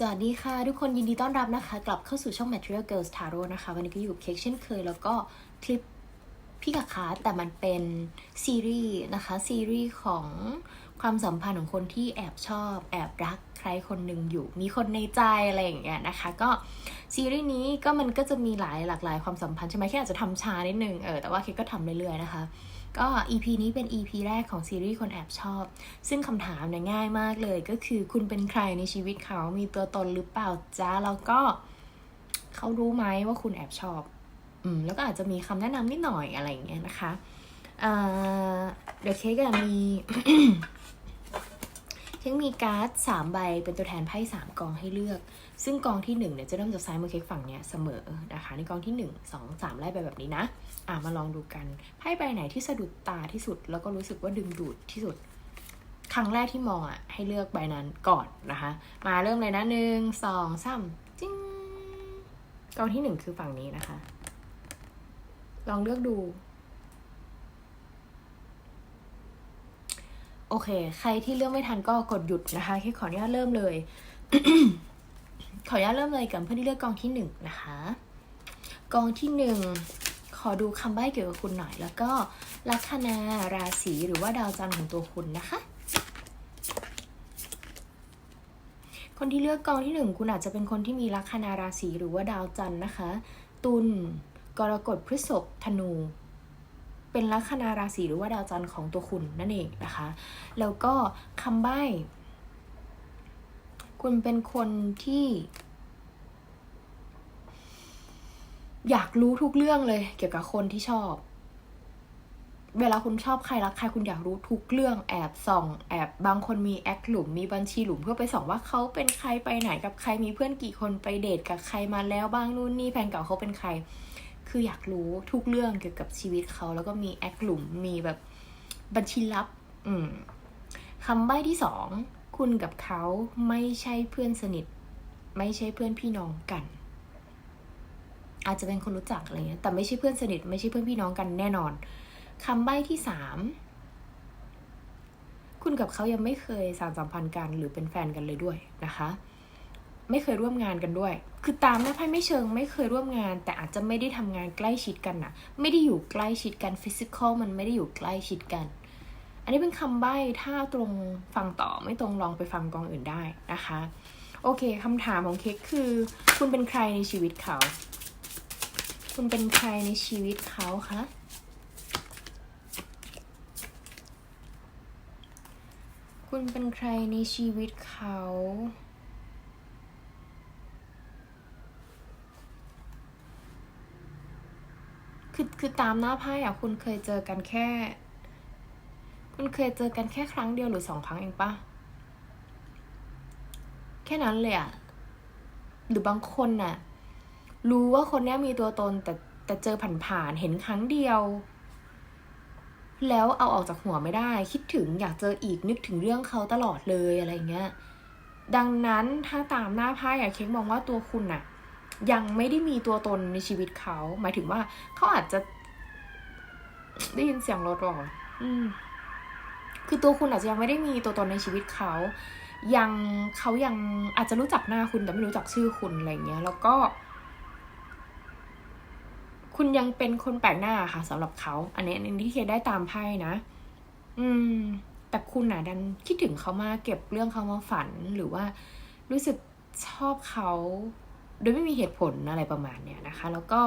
สวัสดีค่ะ ทุกคนยินดีต้อนรับนะคะ กลับเข้าสู่ช่อง Material Girls Tarot นะคะ วันนี้ก็อยู่กับเค้กเช่นเคย แล้วก็คลิปพี่กับคาแต่มันเป็นซีรีส์นะคะ ซีรีส์ของความสัมพันธ์ของคนที่แอบชอบ แอบรักใครคนหนึ่งอยู่ มีคนในใจอะไรอย่างเงี้ยนะคะ ก็ซีรีส์นี้ก็มันก็จะมีหลายหลากหลายความสัมพันธ์ใช่ไหมแค่อาจจะทำช้านิดนึงเออแต่ว่าเค้กก็ทำเรื่อยๆนะคะ ก็ EP นี้เป็น EP แรกของซีรีส์คนแอบชอบ ซึ่งคำถามเนี่ยง่ายมากเลยก็คือคุณเป็นใครในชีวิตเขามีตัวตนหรือเปล่าจ้าแล้วก็เขารู้ไหมว่าคุณแอบชอบ อืม แล้วก็อาจจะมีคำแนะนำนิดหน่อยอะไรอย่างเงี้ยนะคะอ่าเดี๋ยวเคก็มี เค้กมีการ์ดสามใบเป็นตัวแทนไพ่สามกองให้เลือก ซึ่งกองที่หนึ่งเนี่ยจะเริ่มจากซ้ายมือเค้กฝั่งเนี้ยเสมอนะคะในกองที่หนึ่งสองสามไล่ไปแบบนี้นะ อะมาลองดูกันไพ่ใบไหนที่สะดุดตาที่สุด แล้วก็รู้สึกว่าดึงดูดที่สุด ครั้งแรกที่มองอะให้เลือกใบนั้นก่อนนะคะ มาเริ่มเลยนะหนึ่งสองสามจิ้งกองที่หนึ่งคือฝั่งนี้นะคะ ลองเลือกดู โอเค ใครที่เลือกไม่ทันก็กดหยุดนะคะแค่ขออนุญาตเริ่มเลย ขออนุญาตเริ่มเลยกับเพื่อนที่เลือกกองที่หนึ่งนะคะ กองที่หนึ่งขอดูคำใบ้เกี่ยวกับคุณหน่อย แล้วก็ลัคนาราศีหรือว่าดาวจันทร์ของตัวคุณนะคะ คนที่เลือกกองที่หนึ่งคุณอาจจะเป็นคนที่มีลัคนาราศีหรือว่าดาวจันทร์นะคะ ตุลกรกฎพฤษภธนู เป็นลัคนาราศีหรือว่าดาวจันทร์ของตัวคุณนั่นเองนะคะ แล้วก็คำใบ้ คุณเป็นคนที่ อยากรู้ทุกเรื่องเลย เกี่ยวกับคนที่ชอบ เวลาคุณชอบใครรักใครคุณอยากรู้ทุกเรื่องแอบส่อง แอบบางคนมีแอคหลุมมีบัญชีหลุมเพื่อไปส่องว่าเขาเป็นใครไปไหนกับใครมีเพื่อนกี่คนไปเดทกับใครมาแล้วบ้างนู่นนี่แฟนเก่าเขาเป็นใคร คืออยากรู้ทุกเรื่องเกี่ยวกับชีวิตเขา แล้วก็มีแอคหลุมมีแบบบัญชีลับ อืมคำใบ้ที่สองคุณกับเขาไม่ใช่เพื่อนสนิท ไม่ใช่เพื่อนพี่น้องกัน อาจจะเป็นคนรู้จักอะไรเงี้ยแต่ไม่ใช่เพื่อนสนิท ไม่ใช่เพื่อนพี่น้องกันแน่นอนคำใบ้ที่สามคุณกับเขายังไม่เคยสานสัมพันธ์กันหรือเป็นแฟนกันเลยด้วยนะคะ ไม่เคยร่วมงานกันด้วย คือตามหน้าไพ่ไม่เชิงไม่เคยร่วมงาน แต่อาจจะไม่ได้ทำงานใกล้ชิดกันนะไม่ได้อยู่ใกล้ชิดกันฟิสิกอลมันไม่ได้อยู่ใกล้ชิดกัน อันนี้เป็นคำใบ้ถ้าตรงฟังต่อไม่ตรงลองไปฟังกองอื่นได้นะคะ โอเคคำถามของเค้กคือ คุณเป็นใครในชีวิตเขา คุณเป็นใครในชีวิตเขาคะคุณเป็นใครในชีวิตเขา คือคือตามหน้าไพ่อะคุณเคยเจอกันแค่ คุณเคยเจอกันแค่ครั้งเดียวหรือสองครั้งเองปะแค่นั้นเลยอะหรือบางคนน่ะ รู้ว่าคนนี้มีตัวตนแต่แต่เจอผ่านๆเห็นครั้งเดียว แล้วเอาออกจากหัวไม่ได้ คิดถึงอยากเจออีกนึกถึงเรื่องเขาตลอดเลยอะไรเงี้ย ดังนั้นถ้าตามหน้าไพ่อะเค้กมองว่าตัวคุณน่ะ ยังไม่ได้มีตัวตนในชีวิตเขา หมายถึงว่าเขาอาจจะได้ยินเสียงรถหรออืม คือตัวคุณอาจจะยังไม่ได้มีตัวตนในชีวิตเขา ยังเขายังอาจจะรู้จักหน้าคุณแต่ไม่รู้จักชื่อคุณอะไรเงี้ย แล้วก็ คุณยังเป็นคนแปลกหน้าค่ะสำหรับเขา อันนี้อันนี้ที่เคได้ตามไพ่นะ อืม แต่คุณน่ะดันคิดถึงเขามากเก็บเรื่องเขามาฝันหรือว่า รู้สึกชอบเขา โดยไม่มีเหตุผลอะไรประมาณเนี้ยนะคะ แล้วก็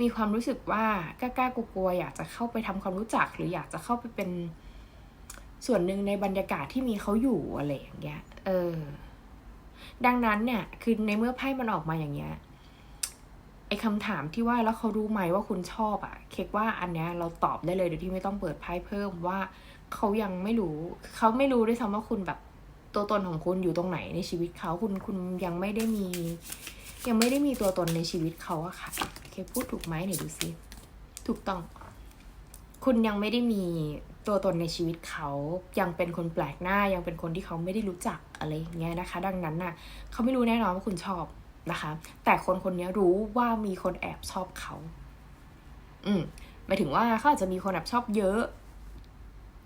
มีความรู้สึกว่ากล้าๆกลัวๆอยากจะเข้าไปทำความรู้จัก หรืออยากจะเข้าไปเป็นส่วนหนึ่งในบรรยากาศที่มีเขาอยู่อะไรอย่างเงี้ย เออ ดังนั้นเนี่ยคือในเมื่อไพ่มันออกมาอย่างเงี้ยไอ้คำถามที่ว่าแล้วเขารู้ไหมว่าคุณชอบอะเค้กว่าอันเนี้ยเราตอบได้เลยโดยที่ไม่ต้องเปิดไพ่เพิ่มว่าเขายังไม่รู้ เขาไม่รู้ด้วยซ้ำว่าคุณแบบตัวตนของคุณอยู่ตรงไหนในชีวิตเขาคุณคุณยังไม่ได้มี ยังไม่ได้มีตัวตนในชีวิตเขาอะค่ะโอเคพูดถูกไหมไหนดูซิถูกต้อง คุณยังไม่ได้มีตัวตนในชีวิตเขายังเป็นคนแปลกหน้ายังเป็นคนที่เขาไม่ได้รู้จักอะไรอย่างเงี้ยนะคะ ดังนั้นน่ะเขาไม่รู้แน่นอนว่าคุณชอบนะคะ แต่คนคนนี้รู้ว่ามีคนแอบชอบเขา อืมหมายถึงว่าเขาอาจจะมีคนแอบชอบเยอะ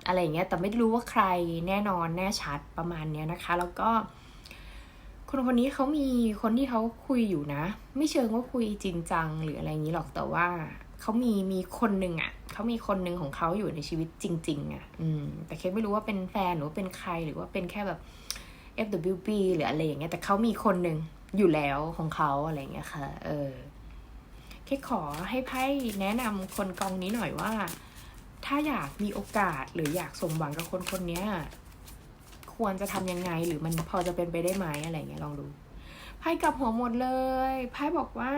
อะไรอย่างเงี้ย แต่ไม่รู้ว่าใครแน่นอนแน่ชัดประมาณเนี้ยนะคะ แล้วก็ คนคนนี้เขามีคนที่เขาคุยอยู่นะ ไม่เชิงว่าคุยจริงจังหรืออะไรอย่างนี้หรอกแต่ว่าเขามีมีคนหนึ่งอะ่ะเขามีคนหนึ่งของเขาอยู่ในชีวิตจริง ๆอะ่ะ อืม แต่เคไม่รู้ว่าเป็นแฟนหรือว่าเป็นใครหรือว่าเป็นแค่แบบ FWB หรืออะไรอย่างเงี้ยแต่เขามีคนหนึ่งอยู่แล้วของเขาอะไรอย่างเงี้ยค่ะ เออเคสขอให้ไพ่แนะนำคนกองนี้หน่อยว่า ถ้าอยากมีโอกาสหรืออยากสมหวังกับคนคนนี้ ควรจะทำยังไง หรือมันพอจะเป็นไปได้ไหมอะไรเงี้ยลองดูไพ่กลับหัวหมดเลยไพ่บอกว่า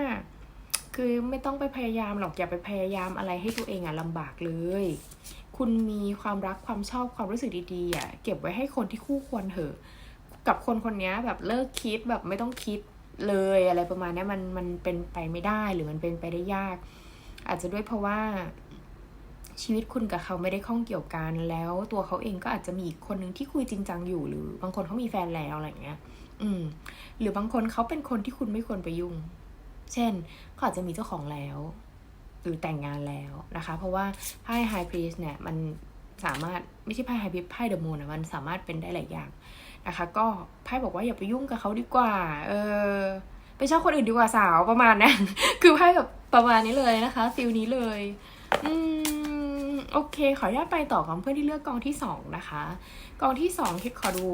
คือไม่ต้องไปพยายามหรอกอย่าไปพยายามอะไรให้ตัวเองอะลำบากเลย คุณมีความรักความชอบความรู้สึกดีๆอะเก็บไว้ให้คนที่คู่ควรเถอะ กับคนคนนี้แบบเลิกคิดแบบไม่ต้องคิดเลยอะไรประมาณนี้มันมันเป็นไปไม่ได้หรือมันเป็นไปได้ยาก อาจจะด้วยเพราะว่า ชีวิตคุณกับเขาไม่ได้ข้องเกี่ยวกัน แล้วตัวเขาเองก็อาจจะมีอีกคนหนึ่งที่คุยจริงจังอยู่หรือ บางคนเขามีแฟนแล้วอะไรอย่างเงี้ย อืม หรือบางคนเขาเป็นคนที่คุณไม่ควรไปยุ่ง เช่นเขาอาจจะมีเจ้าของแล้ว หรือแต่งงานแล้วนะคะ เพราะว่าไพ่ไฮพรีสเนี่ยมันสามารถไม่ใช่ไพ่ไฮพรีสไพ่เดอะมูนนะมันสามารถเป็นได้หลายอย่างนะคะ ก็ไพ่บอกว่าอย่าไปยุ่งกับเขาดีกว่า เออไปชอบคนอื่นดีกว่าสาวประมาณนั้นคือไพ่แบบประมาณนี้เลยนะคะฟิลนี้เลย อืม โอเค ขออนุญาตไปต่อกับเพื่อนที่เลือกกองที่สองนะคะ กองที่สองคิดขอดู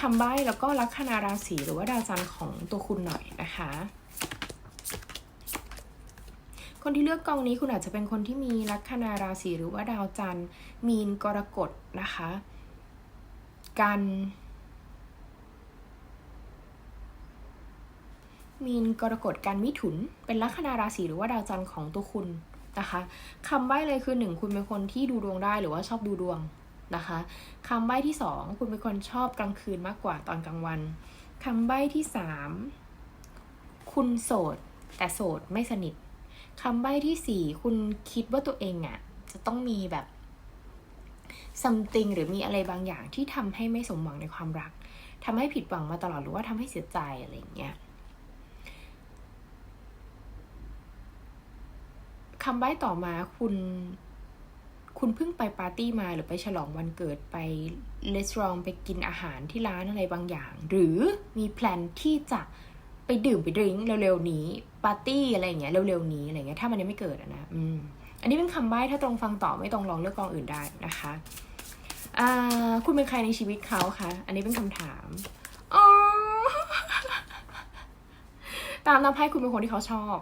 คำใบ้แล้วก็ลัคนาราศีหรือว่าดาวจันทร์ของตัวคุณหน่อยนะคะ คนที่เลือกกองนี้คุณอาจจะเป็นคนที่มีลัคนาราศีหรือว่าดาวจันทร์มีนกรกฎนะคะ กันมีนกรกฎกันมิถุน เป็นลัคนาราศีหรือว่าดาวจันทร์ของตัวคุณ นะคะคำใบ้เลยคือหนึ่งคุณเป็นคนที่ดูดวงได้หรือว่าชอบดูดวงนะคะคำใบ้ที่สองคุณเป็นคนชอบกลางคืนมากกว่าตอนกลางวันคำใบ้ที่สามคุณโสด แต่โสดไม่สนิทคำใบ้ที่สี่คุณคิดว่าตัวเองอะ่ะจะต้องมีแบบ something หรือมีอะไรบางอย่างที่ทำให้ไม่สมหวังในความรักทำให้ผิดหวังมาตลอดหรือว่าทำให้เสียใจอะไรอย่างเงี้ย คำใบ้ต่อมาคุณ คุณเพิ่งไปปาร์ตี้มาหรือไปฉลองวันเกิดไปเลสรองไปกินอาหารที่ร้านอะไรบางอย่าง หรือมีแพลนที่จะไปดื่มไปดื่มเร็วๆนี้ปาร์ตี้อะไรอย่างเงี้ยเร็วๆนี้อะไรเงี้ยถ้ามันยังไม่เกิดนะอืมอันนี้เป็นคำใบ้ถ้าตรงฟังต่อไม่ตรงลองเลือกกองอื่นได้นะคะอ่าคุณเป็นใครในชีวิตเขาคะอันนี้เป็นคำถามอ๋อตามน้ำไพ่คุณเป็นคนที่เขาชอบ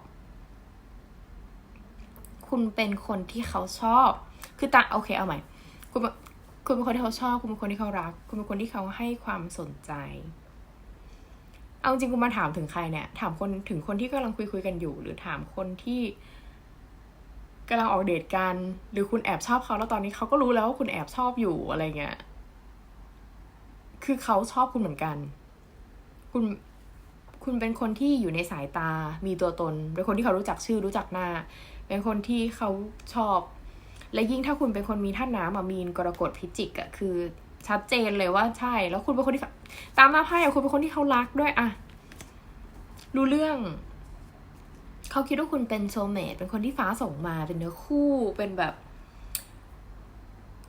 คุณเป็นคนที่เขาชอบ คือตาโอเคเอาใหม่ คุณคุณเป็นคนที่เขาชอบ คุณเป็นคนที่เขารัก คุณเป็นคนที่เขาให้ความสนใจ เอาจริงคุณมาถามถึงใครเนี่ย ถามคนถึงคนที่กำลังคุยคุยกันอยู่ หรือถามคนที่กำลังออกเดทกัน หรือคุณแอบชอบเขาแล้วตอนนี้เขาก็รู้แล้วว่าคุณแอบชอบอยู่อะไรเงี้ย คือเขาชอบคุณเหมือนกัน คุณ คุณเป็นคนที่อยู่ในสายตา มีตัวตน เป็นคนที่เขารู้จักชื่อรู้จักหน้า เป็นคนที่เขาชอบ และยิ่งถ้าคุณเป็นคนมีท่านน้ำมามีนกรกฎพิจิกอะคือ ชัดเจนเลยว่าใช่ แล้วคุณเป็นคนที่ตามมาไพ่อะคุณเป็นคนที่เขารักด้วยอะรู้เรื่องเขาคิดว่าคุณเป็นโซเมตเป็นคนที่ฟ้าส่งมาเป็นเนื้อคู่เป็นแบบ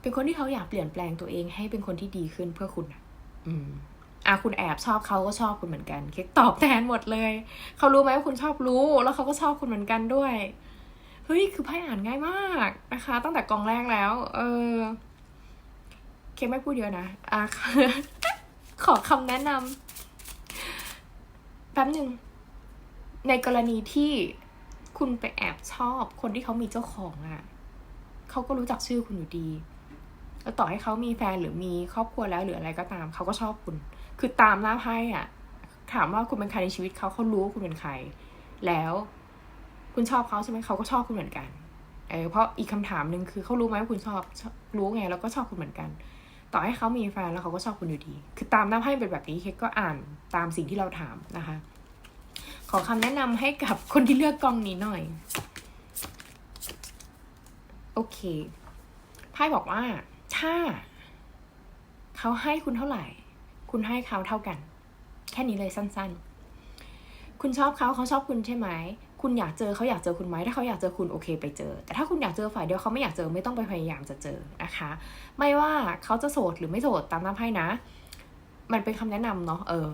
เป็นคนที่เขาอยากเปลี่ยนแปลงตัวเองให้เป็นคนที่ดีขึ้นเพื่อคุณอะอืมอะคุณแอบชอบเขาก็ชอบคุณเหมือนกัน เค้กตอบแทนหมดเลย เขารู้ไหมว่าคุณชอบรู้ แล้วเขาก็ชอบคุณเหมือนกันด้วย เฮ้ย คือไพ่อ่านง่ายมากนะคะ ตั้งแต่กองแรกแล้ว เออ เคไม่พูดเยอะนะอะขอคำแนะนำแป๊บหนึ่ง ในกรณีที่คุณไปแอบชอบคนที่เขามีเจ้าของอะ่ะเขาก็รู้จักชื่อคุณอยู่ดี แล้วต่อให้เขามีแฟนหรือมีครอบครัวแล้วหรืออะไรก็ตาม เขาก็ชอบคุณ คือตามหน้าไพ่อะ ถามว่าคุณเป็นใครในชีวิตเขาเขารู้ว่าคุณเป็นใคร แล้ว คุณชอบเขาใช่ไหมเขาก็ชอบคุณเหมือนกันเออเพราะอีกคำถามหนึ่งคือเขารู้ไหมว่าคุณชอบรู้ไงแล้วก็ชอบคุณเหมือนกัน ต่อให้เขามีแฟนแล้วเขาก็ชอบคุณอยู่ดี คือตามน้ำให้เป็นแบบนี้เคก็อ่านตามสิ่งที่เราถามนะคะ ขอคำแนะนำให้กับคนที่เลือกกองนี้หน่อย โอเคไพ่บอกว่า ถ้าเขาให้คุณเท่าไหร่ คุณให้เขาเท่ากัน แค่นี้เลยสั้น ๆ คุณชอบเขาเขาชอบคุณใช่ไหม คุณอยากเจอเขาอยากเจอคุณไหมถ้าเขาอยากเจอคุณโอเค ไปเจอ แต่ถ้าคุณอยากเจอฝ่ายเดียวเขาไม่อยากเจอไม่ต้องไปพยายามจะเจอนะคะ ไม่ว่าเขาจะโสดหรือไม่โสดตามน้ำไพ่นะ มันเป็นคำแนะนำเนาะเออ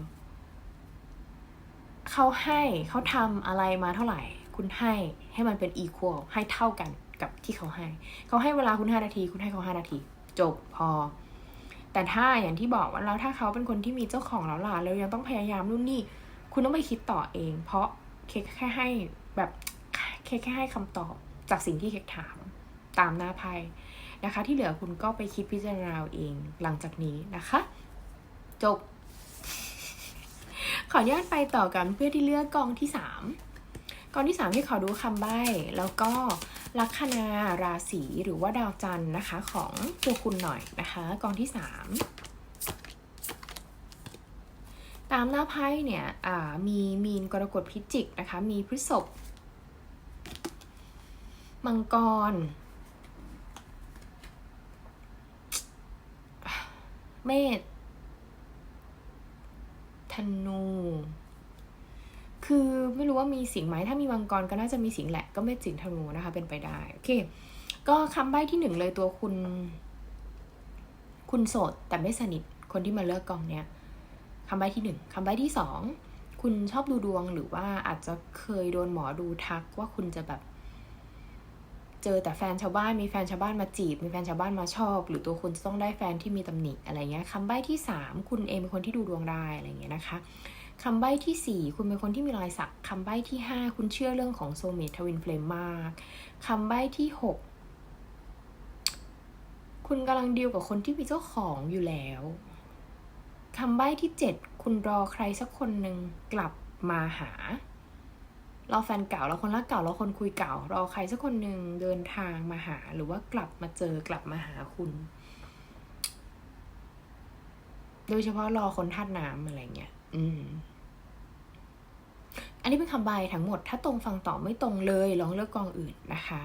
เขาให้เขาทำอะไรมาเท่าไหร่ คุณให้ให้มันเป็นอีควอลให้เท่ากันกับที่เขาให้ เขาให้เวลาคุณห้านาที คุณให้เขาห้านาที จบพอ แต่ถ้าอย่างที่บอกว่าแล้วถ้าเขาเป็นคนที่มีเจ้าของแล้วล่ะแล้วยังต้องพยายามนู่นนี่ คุณต้องไปคิดต่อเอง เพราะเคกแค่ให้ แบบเคกแค่ให้คำตอบจากสิ่งที่เคกถามตามหน้าไพ่นะคะ ที่เหลือคุณก็ไปคิดพิจารณาเองหลังจากนี้นะคะ จบ ขออนุญาตไปต่อกันเพื่อที่เลือกกองที่สามกองที่สามที่ขอดูคำใบ้แล้วก็ลัคนาราศีหรือว่าดาวจันทร์นะคะ ของตัวคุณหน่อยนะคะ กองที่สามหน้าไพ่เนี่ยมีมีนกรกฎพิจิกนะคะ มีพฤษภมังกร เมษธนู คือไม่รู้ว่ามีสิงไหม ถ้ามีมังกรก็น่าจะมีสิงแหละ ก็ไม่สิงธนูนะคะ เป็นไปได้ โอเค ก็คำใบ้ที่หนึ่งเลยตัวคุณ คุณโสดแต่ไม่สนิท คนที่มาเลือกกองเนี้ย คำใบ้ที่หนึ่งคำใบ้ที่สองคุณชอบดูดวงหรือว่าอาจจะเคยโดนหมอดูทักว่าคุณจะแบบ เจอแต่แฟนชาวบ้านมีแฟนชาวบ้านมาจีบ มีแฟนชาวบ้านมาชอบ หรือตัวคุณจะต้องได้แฟนที่มีตำหนิอะไรเงี้ยคำใบ้ที่สามคุณเองเป็นคนที่ดูดวงได้อะไรเงี้ยนะคะคำใบ้ที่สี่คุณเป็นคนที่มีรอยสัก คำใบ้ที่ห้าคุณเชื่อเรื่องของโซเมททวินเฟลมมาก คำใบ้ที่หกคุณกำลังดีลกับคนที่มีเจ้าของอยู่แล้ว คำใบ้ที่เจ็ดคุณรอใครสักคนหนึ่งกลับมาหา รอแฟนเก่าเราคนรักเก่าเราคนคุยเก่ารอใครสักคนหนึ่งเดินทางมาหา หรือว่ากลับมาเจอกลับมาหาคุณ โดยเฉพาะรอคนทัดน้ำอะไรเงี้ย อืม อันนี้เป็นคำใบ้ทั้งหมด ถ้าตรงฟังต่อไม่ตรงเลยลองเลือกกองอื่นนะคะ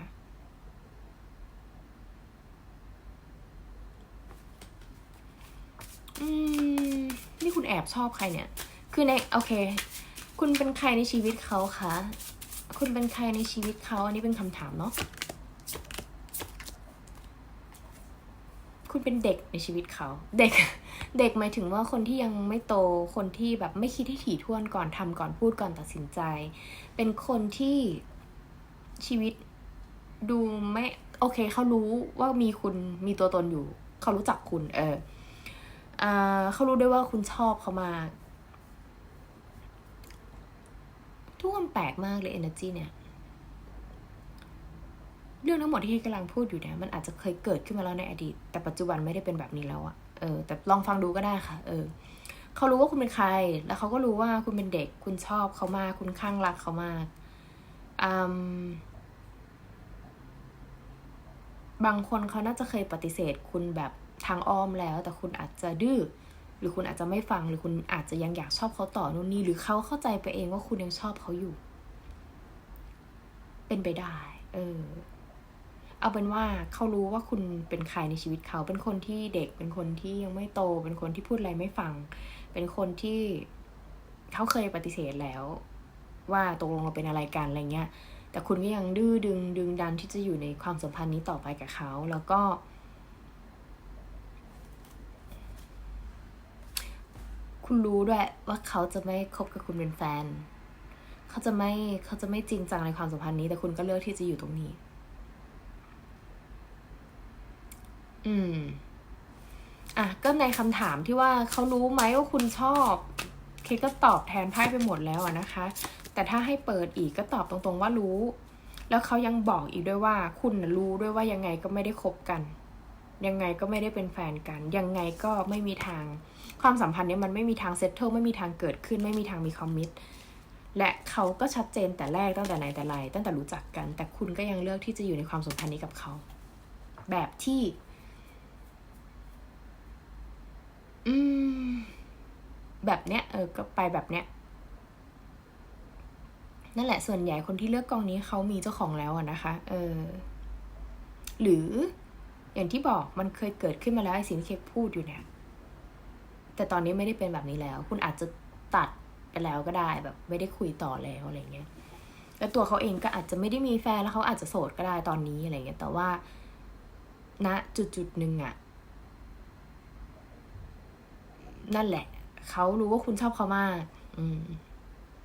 อืมนี่คุณแอบชอบใครเนี่ย คือในโอเค คุณเป็นใครในชีวิตเขาคะคุณเป็นใครในชีวิตเขาอันนี้เป็นคำถามเนาะคุณเป็นเด็กในชีวิตเขาเด็กเด็กหมายถึงว่าคนที่ยังไม่โตคนที่แบบไม่คิดที่ถี่ถ้วนก่อนทำก่อนพูดก่อนตัดสินใจ เป็นคนที่ชีวิตดูไม่ โอเคเขารู้ว่ามีคุณมีตัวตนอยู่ เขารู้จักคุณ เออ เขารู้ด้วยว่าคุณชอบเขามากทุกคนแปลกมากเลย energy เนี่ย เรื่องทั้งหมดที่กำลังพูดอยู่เนี่ยมันอาจจะเคยเกิดขึ้นมาแล้วในอดีต แต่ปัจจุบันไม่ได้เป็นแบบนี้แล้วอะเออแต่ลองฟังดูก็ได้ค่ะ เออเขารู้ว่าคุณเป็นใคร แล้วเขาก็รู้ว่าคุณเป็นเด็ก คุณชอบเขามาก คุณข้างรักเขามากอืมบางคนเขาน่าจะเคยปฏิเสธคุณแบบ ทางอ้อมแล้ว แต่คุณอาจจะดื้อหรือคุณอาจจะไม่ฟังหรือคุณอาจจะยังอยากชอบเขาต่อนู่นนี่หรือเขาเข้าใจไปเองว่าคุณยังชอบเขาอยู่ เป็นไปได้ เออ เอาเป็นว่าเขารู้ว่าคุณเป็นใครในชีวิตเขา เป็นคนที่เด็ก เป็นคนที่ยังไม่โต เป็นคนที่พูดอะไรไม่ฟัง เป็นคนที่เขาเคยปฏิเสธแล้ว ว่าตกลงเราเป็นอะไรกันอะไรเงี้ย แต่คุณก็ยังดื้อดึงดึงดันที่จะอยู่ในความสัมพันธ์นี้ต่อไปกับเขา แล้วก็ คุณรู้ด้วยว่าเขาจะไม่คบกับคุณเป็นแฟน เขาจะไม่เขาจะไม่จริงจังในความสัมพันธ์นี้ แต่คุณก็เลือกที่จะอยู่ตรงนี้ อืม อะ ก็ในคำถามที่ว่าเขารู้ไหมว่าคุณชอบ เคก็ตอบแทนไพ่ไปหมดแล้วนะคะ แต่ถ้าให้เปิดอีกก็ตอบตรงๆว่ารู้ แล้วเขายังบอกอีกด้วยว่า คุณรู้ด้วยว่ายังไงก็ไม่ได้คบกัน ยังไงก็ไม่ได้เป็นแฟนกัน ยังไงก็ไม่มีทาง ความสัมพันธ์เนี้ยมันไม่มีทางเซตเทิลไม่มีทางเกิดขึ้น ไม่มีทางมีคอมมิตและเขาก็ชัดเจนแต่แรกตั้งแต่ไหนแต่ไรตั้งแต่รู้จักกัน แต่คุณก็ยังเลือกที่จะอยู่ในความสัมพันธ์นี้กับเขา แบบที่ อืม แบบเนี้ยเออก็ไปแบบเนี้ยนั่นแหละส่วนใหญ่คนที่เลือกกองนี้เขามีเจ้าของแล้วอะนะคะ เออ หรือ อย่างที่บอกมันเคยเกิดขึ้นมาแล้วไอ้สิ่งที่เคพูดอยู่เนี่ย แต่ตอนนี้ไม่ได้เป็นแบบนี้แล้ว คุณอาจจะตัดไปแล้วก็ได้แบบไม่ได้คุยต่อแล้วอะไรเงี้ย แล้วตัวเขาเองก็อาจจะไม่ได้มีแฟนแล้วเขาอาจจะโสดก็ได้ตอนนี้อะไรเงี้ย แต่ว่าณจุดจุดหนึ่งอะนั่นแหละ เขารู้ว่าคุณชอบเขามาก อืม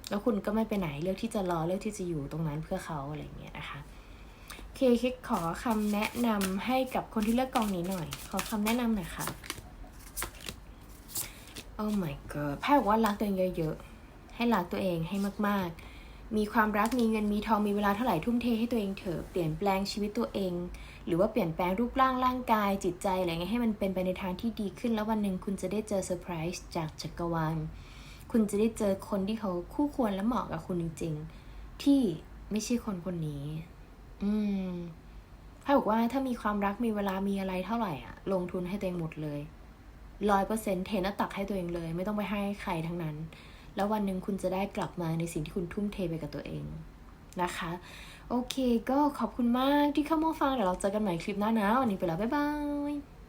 แล้วคุณก็ไม่ไปไหนเลือกที่จะรอเลือกที่จะอยู่ตรงนั้นเพื่อเขาอะไรเงี้ยนะคะ โอเคคขอคำแนะนำให้กับคนที่เลือกกองนี้หน่อย ขอคำแนะนำหน่อยค่ะ Oh my god ไพ่บอกว่ารักตัวเองเยอะๆ ให้รักตัวเองให้มากๆ มีความรัก มีเงิน มีทอง มีเวลาเท่าไหร่ทุ่มเทให้ตัวเองเถอะ เปลี่ยนแปลงชีวิตตัวเอง หรือว่าเปลี่ยนแปลงรูปร่างร่างกายจิตใจอะไรเงี้ยให้มันเป็นไปในทางที่ดีขึ้น แล้ววันหนึ่งคุณจะได้เจอเซอร์ไพรส์จากจักรวาล คุณจะได้เจอคนที่เขาคู่ควรและเหมาะกับคุณจริง ๆ ที่ไม่ใช่คนคนนี้ อืมไพ่บอกว่าถ้ามีความรักมีเวลามีอะไรเท่าไหร่อะ ลงทุนให้ตัวเองหมดเลยร้อยเปอร์เซ็นต์เทนตักให้ตัวเองเลย ไม่ต้องไปให้ใครทั้งนั้น แล้ววันหนึ่งคุณจะได้กลับมาในสิ่งที่คุณทุ่มเทไปกับตัวเองนะคะ โอเค ก็ขอบคุณมากที่เข้ามาฟังเดี๋ยวเราเจอกันใหม่คลิปหน้านะวันนี้ไปแล้วบ๊ายบาย